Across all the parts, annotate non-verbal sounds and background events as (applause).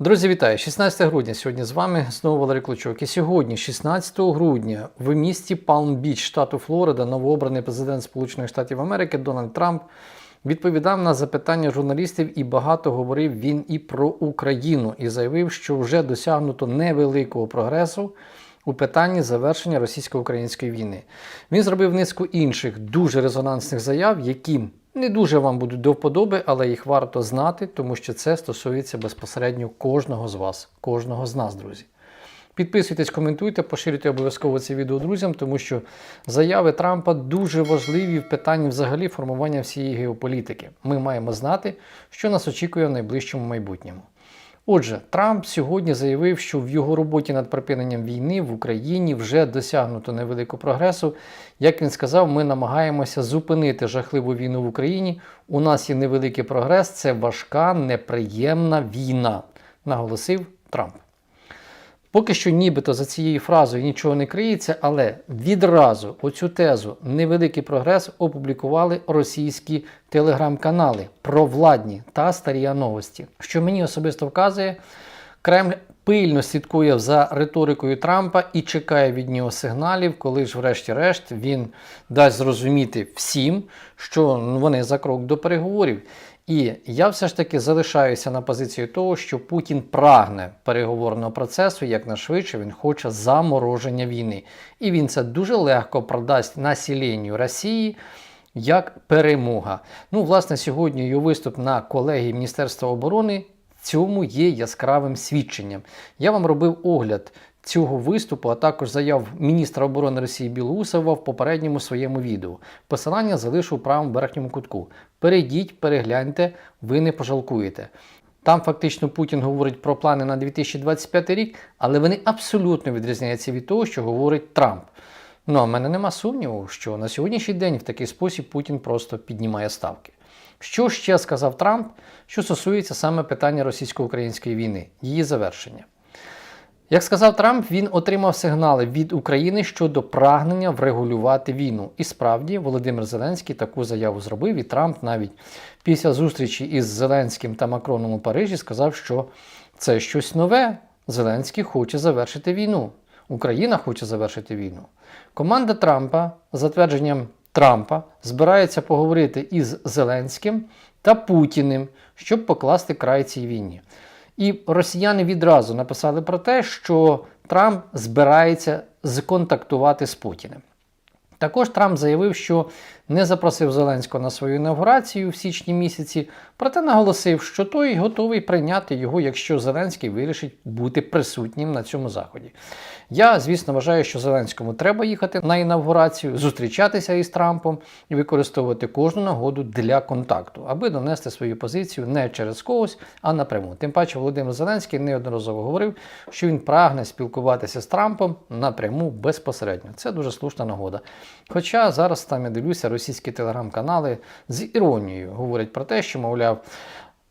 Друзі, вітаю! 16 грудня сьогодні з вами знову Валерій Клочок. І сьогодні, 16 грудня, в місті Палм-Біч, штату Флорида, новообраний президент Сполучених Штатів Америки Дональд Трамп відповідав на запитання журналістів і багато говорив він і про Україну, і заявив, що вже досягнуто невеликого прогресу у питанні завершення російсько-української війни. Він зробив низку інших дуже резонансних заяв, які не дуже вам будуть до вподоби, але їх варто знати, тому що це стосується безпосередньо кожного з вас, кожного з нас, друзі. Підписуйтесь, коментуйте, поширюйте обов'язково це відео друзям, тому що заяви Трампа дуже важливі в питанні взагалі формування всієї геополітики. Ми маємо знати, що нас очікує в найближчому майбутньому. Отже, Трамп сьогодні заявив, що в його роботі над припиненням війни в Україні вже досягнуто невеликого прогресу. Як він сказав, ми намагаємося зупинити жахливу війну в Україні. У нас є невеликий прогрес, це важка, неприємна війна, наголосив Трамп. Поки що, нібито за цією фразою нічого не криється, але відразу оцю тезу невеликий прогрес опублікували російські телеграм-канали провладні та старі новості, що мені особисто вказує, Кремль пильно слідкує за риторикою Трампа і чекає від нього сигналів, коли ж, врешті-решт, він дасть зрозуміти всім, що вони за крок до переговорів. І я все ж таки залишаюся на позиції того, що Путін прагне переговорного процесу якнайшвидше, він хоче замороження війни. І він це дуже легко продасть населенню Росії як перемога. Ну, власне, сьогодні його виступ на колегії Міністерства оборони цьому є яскравим свідченням. Я вам робив огляд цього виступу, а також заяв міністра оборони Росії Білоусова в попередньому своєму відео. Посилання залишу в правому верхньому кутку. Перейдіть, перегляньте, ви не пожалкуєте. Там фактично Путін говорить про плани на 2025 рік, але вони абсолютно відрізняються від того, що говорить Трамп. Ну, а в мене нема сумніву, що на сьогоднішній день в такий спосіб Путін просто піднімає ставки. Що ще сказав Трамп, що стосується саме питання російсько-української війни, її завершення? Як сказав Трамп, він отримав сигнали від України щодо прагнення врегулювати війну. І справді Володимир Зеленський таку заяву зробив, і Трамп навіть після зустрічі із Зеленським та Макроном у Парижі сказав, що це щось нове. Зеленський хоче завершити війну. Україна хоче завершити війну. Команда Трампа, за твердженням Трампа, збирається поговорити із Зеленським та Путіним, щоб покласти край цій війні. І росіяни відразу написали про те, що Трамп збирається зконтактувати з Путіним. Також Трамп заявив, що не запросив Зеленського на свою інаугурацію в січні місяці, проте наголосив, що той готовий прийняти його, якщо Зеленський вирішить бути присутнім на цьому заході. Я, звісно, вважаю, що Зеленському треба їхати на інавгурацію, зустрічатися із Трампом і використовувати кожну нагоду для контакту, аби донести свою позицію не через когось, а напряму. Тим паче, Володимир Зеленський неодноразово говорив, що він прагне спілкуватися з Трампом напряму безпосередньо. Це дуже слушна нагода. Хоча зараз там я дивлюся, російські телеграм-канали з іронією говорять про те, що, мовляв,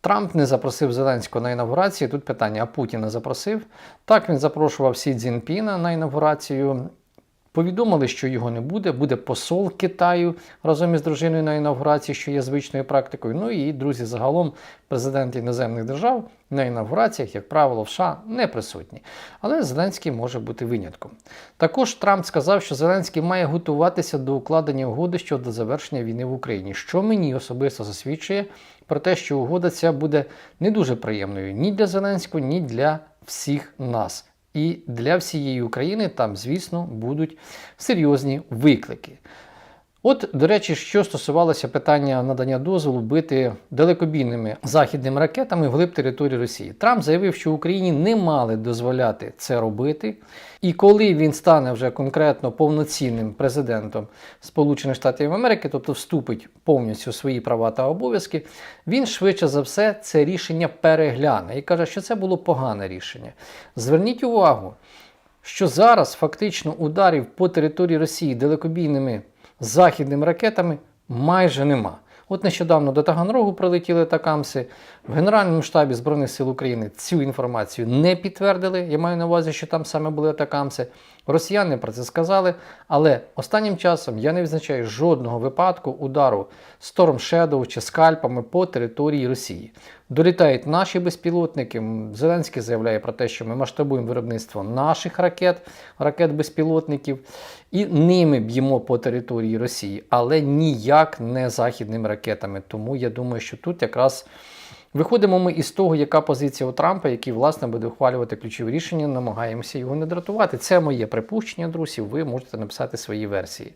Трамп не запросив Зеленського на інавгурацію. Тут питання, а Путіна запросив. Так, він запрошував Сі Цзінпіна на інавгурацію. Повідомили, що його не буде, буде посол Китаю разом із дружиною на інавгурації, що є звичною практикою. Ну і друзі, загалом президенти іноземних держав на інавгураціях, як правило, в США не присутні. Але Зеленський може бути винятком. Також Трамп сказав, що Зеленський має готуватися до укладення угоди щодо завершення війни в Україні, що мені особисто засвідчує про те, що угода ця буде не дуже приємною ні для Зеленського, ні для всіх нас. І для всієї України там, звісно, будуть серйозні виклики. От, до речі, що стосувалося питання надання дозволу бити далекобійними західними ракетами вглиб території Росії. Трамп заявив, що Україні не мали дозволяти це робити. І коли він стане вже конкретно повноцінним президентом Сполучених Штатів Америки, тобто вступить повністю в свої права та обов'язки, він швидше за все це рішення перегляне і каже, що це було погане рішення. Зверніть увагу, що зараз фактично ударів по території Росії далекобійними західними ракетами майже нема. От нещодавно до Таганрогу прилетіли такамси, В Генеральному штабі Збройних сил України цю інформацію не підтвердили. Я маю на увазі, що там саме були атакамси. Росіяни про це сказали, але останнім часом я не відзначаю жодного випадку удару Storm Shadow чи скальпами по території Росії. Долітають наші безпілотники. Зеленський заявляє про те, що ми масштабуємо виробництво наших ракет, ракет-безпілотників, і ними б'ємо по території Росії, але ніяк не західними ракетами. Тому я думаю, що тут якраз. Виходимо ми із того, яка позиція у Трампа, який, власне, буде ухвалювати ключові рішення, намагаємося його не дратувати. Це моє припущення, друзі. Ви можете написати свої версії.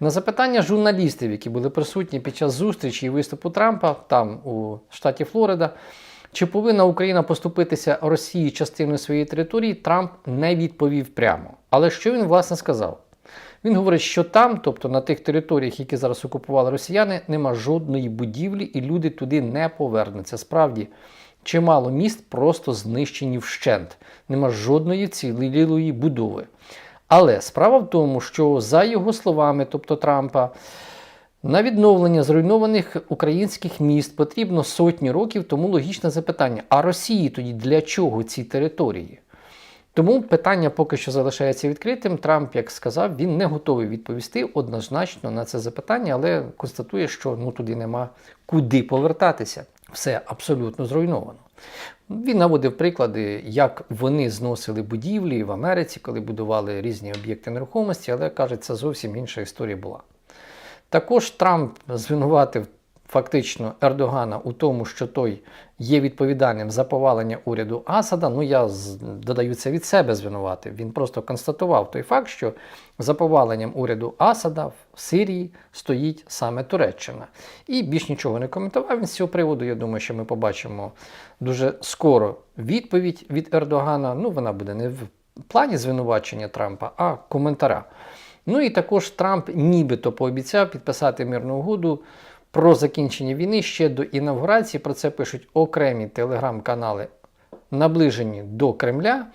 На запитання журналістів, які були присутні під час зустрічі і виступу Трампа, там у штаті Флорида, чи повинна Україна поступитися Росії частиною своєї території, Трамп не відповів прямо. Але що він власне сказав? Він говорить, що там, тобто на тих територіях, які зараз окупували росіяни, нема жодної будівлі, і люди туди не повернуться. Справді, чимало міст просто знищені вщент, нема жодної цілілої будови. Але справа в тому, що за його словами, тобто Трампа, на відновлення зруйнованих українських міст потрібно сотні років, тому логічне запитання: а Росії тоді для чого ці території? Тому питання поки що залишається відкритим. Трамп, як сказав, він не готовий відповісти однозначно на це запитання, але констатує, що ну туди нема куди повертатися. Все абсолютно зруйновано. Він наводив приклади, як вони зносили будівлі в Америці, коли будували різні об'єкти нерухомості, але каже, це зовсім інша історія була. Також Трамп звинуватив фактично Ердогана у тому, що той є відповідальним за повалення уряду Асада. Ну я додаю це від себе звинувати. Він просто констатував той факт, що за поваленням уряду Асада в Сирії стоїть саме Туреччина. І більш нічого не коментував він з цього приводу. Я думаю, що ми побачимо дуже скоро відповідь від Ердогана. Ну, вона буде не в плані звинувачення Трампа, а коментара. Ну і також Трамп нібито пообіцяв підписати мирну угоду про закінчення війни ще до інавгурації. Про це пишуть окремі телеграм-канали, наближені до Кремля.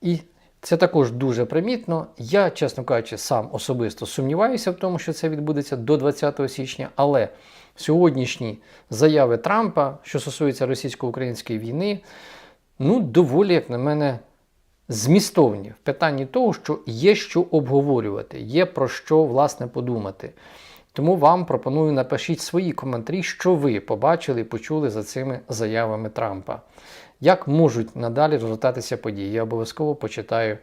І це також дуже примітно. Я, чесно кажучи, сам особисто сумніваюся в тому, що це відбудеться до 20 січня, але сьогоднішні заяви Трампа, що стосуються російсько-української війни, ну, доволі, як на мене, змістовні в питанні того, що є що обговорювати, є про що власне подумати. Тому вам пропоную напишіть свої коментарі, що ви побачили і почули за цими заявами Трампа. Як можуть надалі розгортатися події? Я обов'язково почитаю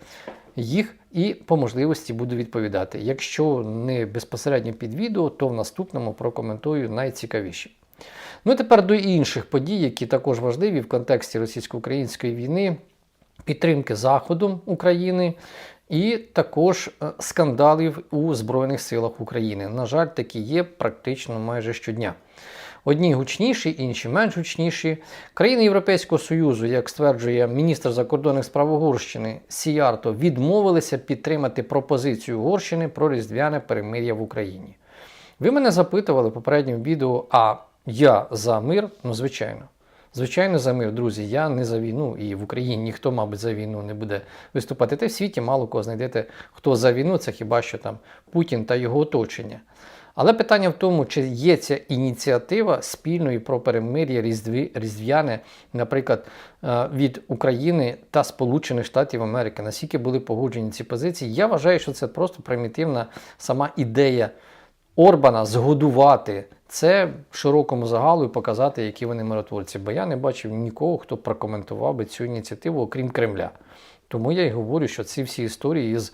їх і по можливості буду відповідати. Якщо не безпосередньо під відео, то в наступному прокоментую найцікавіші. Ну тепер до інших подій, які також важливі в контексті російсько-української війни, підтримки Заходу України і також е, скандалів у Збройних силах України. На жаль, такі є практично майже щодня. Одні гучніші, інші менш гучніші. Країни Європейського Союзу, як стверджує міністр закордонних справ Угорщини Сіярто, відмовилися підтримати пропозицію Угорщини про різдвяне перемир'я в Україні. Ви мене запитували в попередньому відео, а я за мир? Ну, звичайно. Звичайно, за мир, друзі, я не за війну, і в Україні ніхто, мабуть, за війну не буде виступати. Та в світі мало кого знайдете, хто за війну, це хіба що там Путін та його оточення. Але питання в тому, чи є ця ініціатива спільної про перемир'я різдвяне, наприклад, е, від України та Сполучених Штатів Америки, наскільки були погоджені ці позиції. Я вважаю, що це просто примітивна сама ідея Орбана згодувати це широкому загалу і показати, які вони миротворці. Бо я не бачив нікого, хто прокоментував би цю ініціативу, окрім Кремля. Тому я й говорю, що ці всі історії з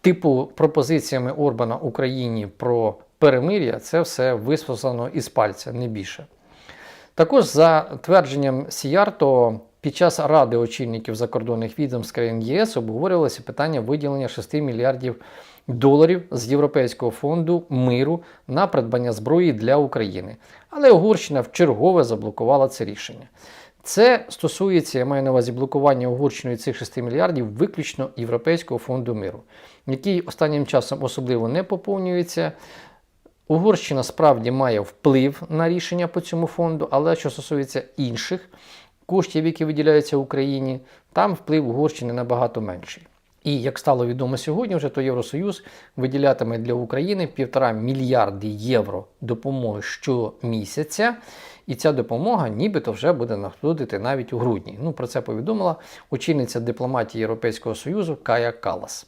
типу пропозиціями Орбана Україні про перемир'я, це все висвослано із пальця, не більше. Також, за твердженням Сіярто, під час ради очільників закордонних відомств країн ЄС обговорювалося питання виділення 6 мільярдів доларів з Європейського фонду миру на придбання зброї для України. Але Угорщина вчергове заблокувала це рішення. Це стосується, я маю на увазі блокування Угорщиною цих 6 мільярдів виключно Європейського фонду миру, який останнім часом особливо не поповнюється. Угорщина справді має вплив на рішення по цьому фонду, але що стосується інших коштів, які виділяються Україні, там вплив Угорщини набагато менший. І як стало відомо сьогодні, вже то Євросоюз виділятиме для України півтора мільярди євро допомоги щомісяця. і ця допомога нібито вже буде надходити навіть у грудні. Ну, про це повідомила очільниця дипломатії Європейського Союзу Кая Калас.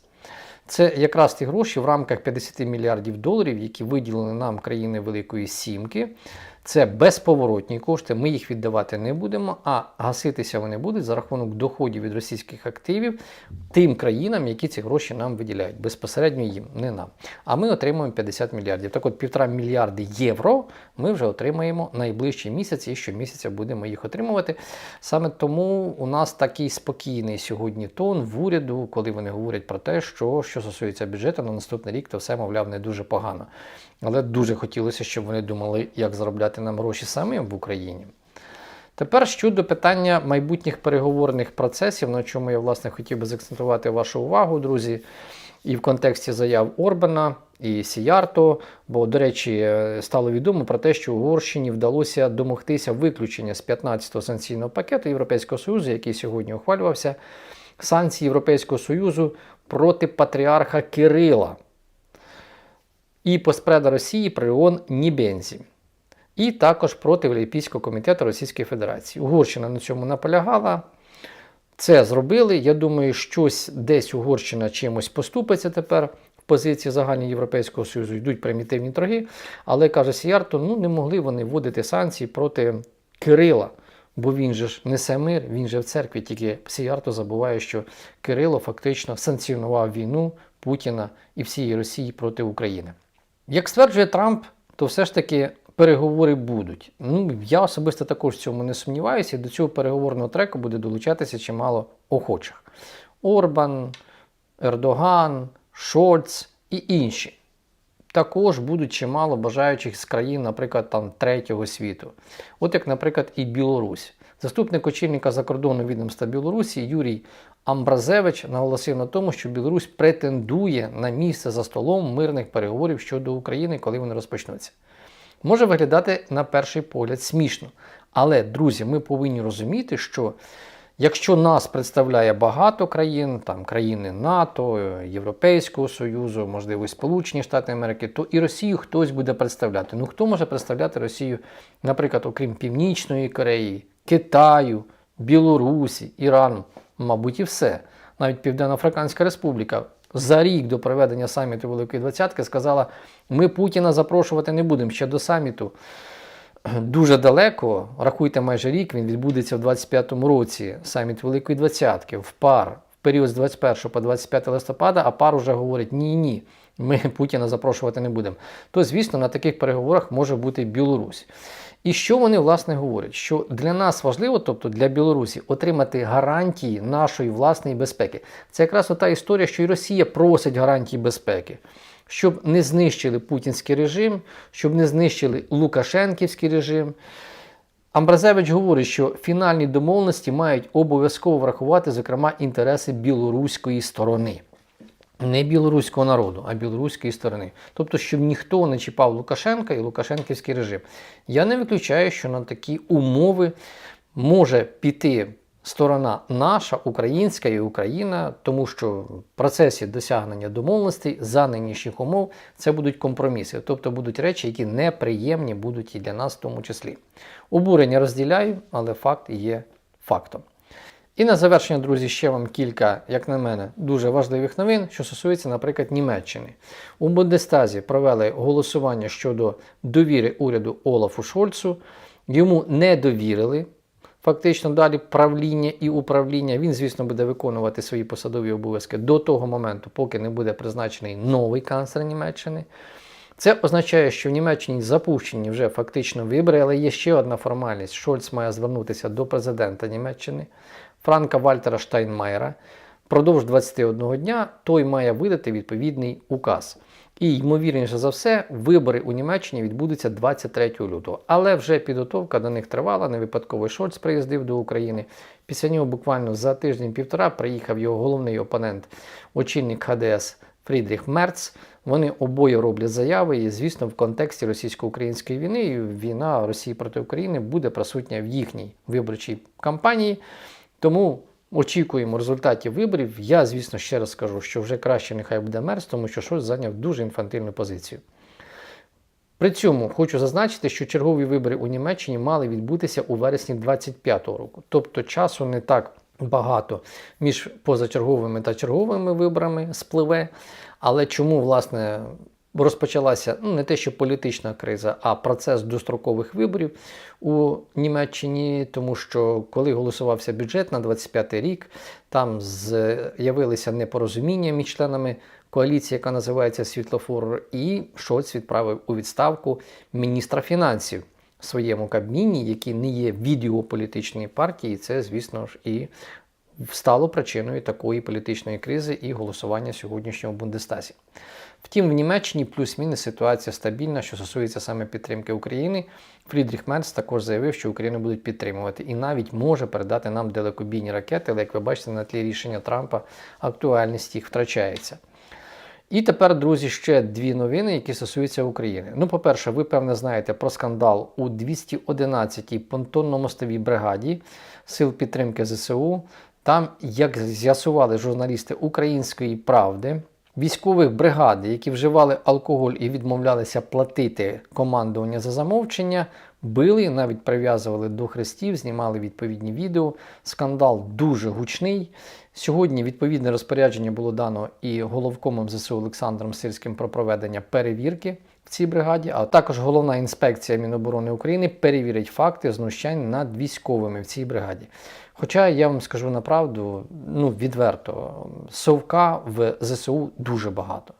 Це якраз ті гроші в рамках 50 мільярдів доларів, які виділили нам країни Великої Сімки. Це безповоротні кошти, ми їх віддавати не будемо, а гаситися вони будуть за рахунок доходів від російських активів тим країнам, які ці гроші нам виділяють. Безпосередньо їм, не нам. А ми отримуємо 50 мільярдів. Так от півтора мільярди євро ми вже отримаємо найближчі місяці і щомісяця будемо їх отримувати. Саме тому у нас такий спокійний сьогодні тон в уряду, коли вони говорять про те, що що стосується бюджету на наступний рік, то все, мовляв, не дуже погано. Але дуже хотілося, щоб вони думали, як заробляти нам гроші самим в Україні. Тепер щодо питання майбутніх переговорних процесів, на чому я власне хотів би заакцентувати вашу увагу, друзі, і в контексті заяв Орбана і Сіярто. Бо, до речі, стало відомо про те, що Угорщині вдалося домогтися виключення з 15-го санкційного пакету Європейського Союзу, який сьогодні ухвалювався, санкції Європейського Союзу проти патріарха Кирила і поспреда Росії при ООН Нібензі. І також проти Олімпійського комітету Російської Федерації. Угорщина на цьому наполягала. Це зробили. Я думаю, щось десь Угорщина чимось поступиться тепер в позиції загальноєвропейського союзу. Йдуть примітивні торги. Але каже Сіярто, ну не могли вони вводити санкції проти Кирила. Бо він же ж несе мир, він же в церкві, тільки Сіярто забуває, що Кирило фактично санкціонував війну Путіна і всієї Росії проти України. Як стверджує Трамп, то все ж таки переговори будуть. Ну, я особисто також в цьому не сумніваюся, і до цього переговорного треку буде долучатися чимало охочих: Орбан, Ердоган, Шольц і інші. Також будуть чимало бажаючих з країн, наприклад, там третього світу. От як, наприклад, і Білорусь. Заступник очільника закордонного відомства Білорусі Юрій Амбразевич наголосив на тому, що Білорусь претендує на місце за столом мирних переговорів щодо України, коли вони розпочнуться. Може виглядати на перший погляд смішно. Але, друзі, ми повинні розуміти, що якщо нас представляє багато країн, там країни НАТО, Європейського Союзу, можливо, Сполучені Штати Америки, то і Росію хтось буде представляти. Ну хто може представляти Росію, наприклад, окрім Північної Кореї, Китаю, Білорусі, Ірану? Мабуть, і все. Навіть Південно-Африканська Республіка за рік до проведення саміту Великої Двадцятки сказала: ми Путіна запрошувати не будемо ще до саміту. (clears throat) Дуже далеко, рахуйте майже рік, він відбудеться в 25-му році, саміт Великої Двадцятки, в пар, в період з 21 по 25 листопада, а пар уже говорить: ні-ні, ми Путіна запрошувати не будемо. То, звісно, на таких переговорах може бути Білорусь. І що вони власне говорять? Що для нас важливо, тобто для Білорусі, отримати гарантії нашої власної безпеки. Це якраз та історія, що і Росія просить гарантії безпеки, щоб не знищили путінський режим, щоб не знищили Лукашенківський режим. Амбразевич говорить, що фінальні домовленості мають обов'язково врахувати, зокрема, інтереси білоруської сторони не білоруського народу, а білоруської сторони. Тобто, щоб ніхто не чіпав Лукашенка і Лукашенківський режим. Я не виключаю, що на такі умови може піти сторона наша, українська і Україна, тому що в процесі досягнення домовленостей за нинішніх умов це будуть компроміси, тобто будуть речі, які неприємні будуть і для нас в тому числі. Обурення розділяю, але факт є фактом. І на завершення, друзі, ще вам кілька, як на мене, дуже важливих новин, що стосується, наприклад, Німеччини. У Бундестазі провели голосування щодо довіри уряду Олафу Шольцу. Йому не довірили. Фактично далі правління і управління. Він, звісно, буде виконувати свої посадові обов'язки до того моменту, поки не буде призначений новий канцлер Німеччини. Це означає, що в Німеччині запущені вже фактично вибори, але є ще одна формальність. Шольц має звернутися до президента Німеччини. Франка Вальтера Штайнмайера. Продовж 21 дня той має видати відповідний указ. І, ймовірніше за все, вибори у Німеччині відбудуться 23 лютого. Але вже підготовка до них тривала. Не випадково Шольц приїздив до України. Після нього буквально за тиждень-півтора приїхав його головний опонент, очільник ХДС Фрідріх Мерц. Вони обоє роблять заяви, і, звісно, в контексті російсько-української війни війна Росії проти України буде присутня в їхній виборчій кампанії. Тому очікуємо результатів виборів. Я, звісно, ще раз скажу, що вже краще нехай буде мерз, тому що щось зайняв дуже інфантильну позицію. При цьому хочу зазначити, що чергові вибори у Німеччині мали відбутися у вересні 25-го року. Тобто часу не так багато між позачерговими та черговими виборами спливе. Але чому, власне, розпочалася ну, не те, що політична криза, а процес дострокових виборів у Німеччині, тому що коли голосувався бюджет на 25 рік, там з'явилися непорозуміння між членами коаліції, яка називається Світлофор, і Шоц відправив у відставку міністра фінансів в своєму кабміні, який не є відеополітичної партії. Це, звісно ж, і стало причиною такої політичної кризи і голосування сьогоднішнього Бундестазі. Втім, в Німеччині плюс-мінус ситуація стабільна, що стосується саме підтримки України. Фрідріх Мерц також заявив, що Україну будуть підтримувати і навіть може передати нам далекобійні ракети, але як ви бачите, на тлі рішення Трампа актуальність їх втрачається. І тепер, друзі, ще дві новини, які стосуються України. Ну, по-перше, ви певне знаєте про скандал у 211-й понтонно-мостовій бригаді сил підтримки ЗСУ. Там, як з'ясували журналісти Української правди, військових бригад, які вживали алкоголь і відмовлялися платити командування за замовчення, били, навіть прив'язували до хрестів, знімали відповідні відео. Скандал дуже гучний. Сьогодні відповідне розпорядження було дано і головкомом ЗСУ Олександром Сирським про проведення перевірки цій бригаді, а також головна інспекція Міноборони України перевірить факти знущань над військовими в цій бригаді. Хоча я вам скажу направду, ну відверто, совка в ЗСУ дуже багато.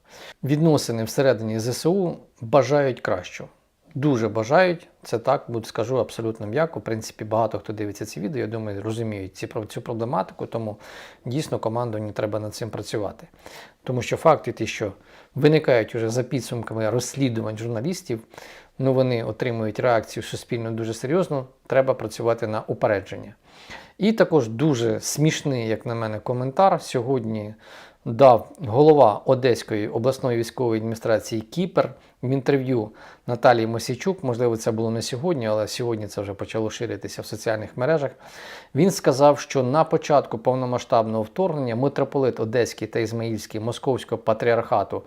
Відносини всередині ЗСУ бажають кращого. Дуже бажають, це так, буду скажу абсолютно м'яко. В принципі, багато хто дивиться ці відео, я думаю, розуміють ці, цю проблематику, тому дійсно командуванню треба над цим працювати. Тому що факти ті, що виникають уже за підсумками розслідувань журналістів, ну вони отримують реакцію суспільно дуже серйозно, треба працювати на упередження. І також дуже смішний, як на мене, коментар сьогодні дав голова Одеської обласної військової адміністрації Кіпер в інтерв'ю Наталії Мосійчук. Можливо, це було не сьогодні, але сьогодні це вже почало ширитися в соціальних мережах. Він сказав, що на початку повномасштабного вторгнення митрополит Одеський та Ізмаїльський Московського патріархату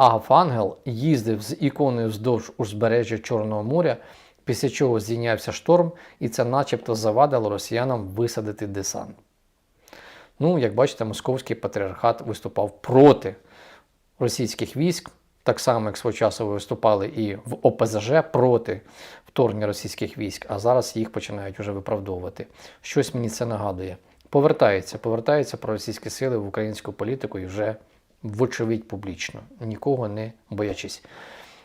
Агав Ангел їздив з іконою вздовж узбережжя Чорного моря. Після чого здійнявся шторм, і це начебто завадило росіянам висадити десант. Ну, як бачите, московський патріархат виступав проти російських військ, так само, як свого часу виступали і в ОПЗЖ проти вторгнення російських військ, а зараз їх починають вже виправдовувати. Щось мені це нагадує. Повертаються, повертаються проросійські сили в українську політику і вже вочевидь публічно, нікого не боячись.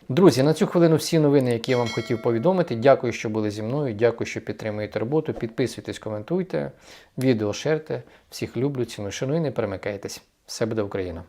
Друзі, на цю хвилину всі новини, які я вам хотів повідомити. Дякую, що були зі мною. Дякую, що підтримуєте роботу. Підписуйтесь, коментуйте, відео шерте. Всіх люблю, ціну шану і не перемикайтесь. Все буде Україна!